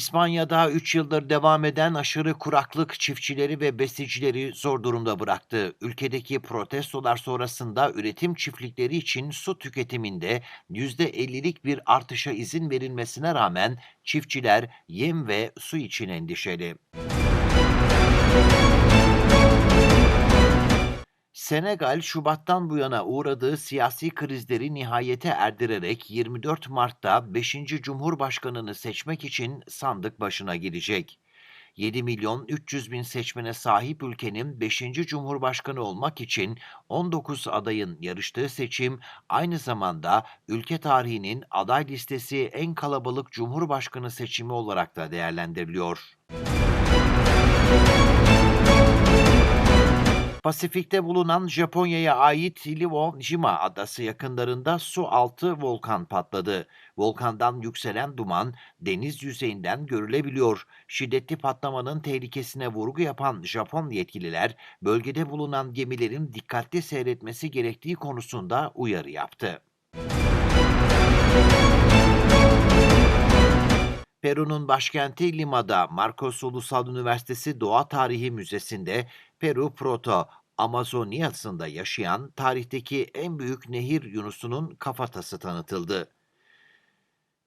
İspanya'da 3 yıldır devam eden aşırı kuraklık çiftçileri ve besicileri zor durumda bıraktı. Ülkedeki protestolar sonrasında üretim çiftlikleri için su tüketiminde %50'lik bir artışa izin verilmesine rağmen çiftçiler yem ve su için endişeli. Senegal, Şubat'tan bu yana uğradığı siyasi krizleri nihayete erdirerek 24 Mart'ta 5. Cumhurbaşkanını seçmek için sandık başına girecek. 7 milyon 300 bin seçmene sahip ülkenin 5. Cumhurbaşkanı olmak için 19 adayın yarıştığı seçim aynı zamanda ülke tarihinin aday listesi en kalabalık Cumhurbaşkanı seçimi olarak da değerlendiriliyor. Pasifik'te bulunan Japonya'ya ait Iwo Jima adası yakınlarında su altı volkan patladı. Volkandan yükselen duman deniz yüzeyinden görülebiliyor. Şiddetli patlamanın tehlikesine vurgu yapan Japon yetkililer bölgede bulunan gemilerin dikkatli seyretmesi gerektiği konusunda uyarı yaptı. Peru'nun başkenti Lima'da Marcos Ulusal Üniversitesi Doğa Tarihi Müzesi'nde Peru Proto Amazonyası'nda yaşayan tarihteki en büyük nehir yunusunun kafatası tanıtıldı.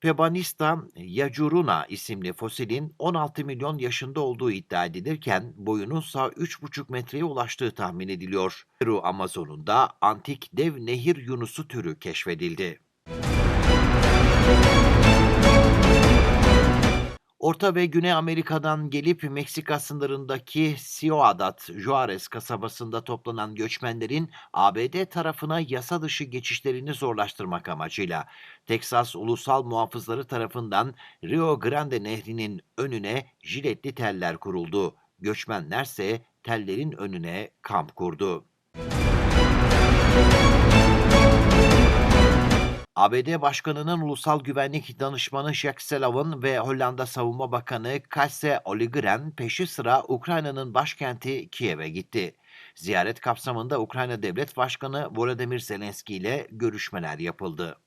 Pebanista yacuruna isimli fosilin 16 milyon yaşında olduğu iddia edilirken boyunun ise 3,5 metreye ulaştığı tahmin ediliyor. Peru Amazon'unda antik dev nehir yunusu türü keşfedildi. Orta ve Güney Amerika'dan gelip Meksika sınırındaki Ciudad Juarez kasabasında toplanan göçmenlerin ABD tarafına yasa dışı geçişlerini zorlaştırmak amacıyla Teksas Ulusal Muhafızları tarafından Rio Grande Nehri'nin önüne jiletli teller kuruldu. Göçmenlerse tellerin önüne kamp kurdu. ABD Başkanı'nın Ulusal Güvenlik Danışmanı Jack Sullivan ve Hollanda Savunma Bakanı Kajsa Ollongren peşi sıra Ukrayna'nın başkenti Kiev'e gitti. Ziyaret kapsamında Ukrayna Devlet Başkanı Volodymyr Zelenski ile görüşmeler yapıldı.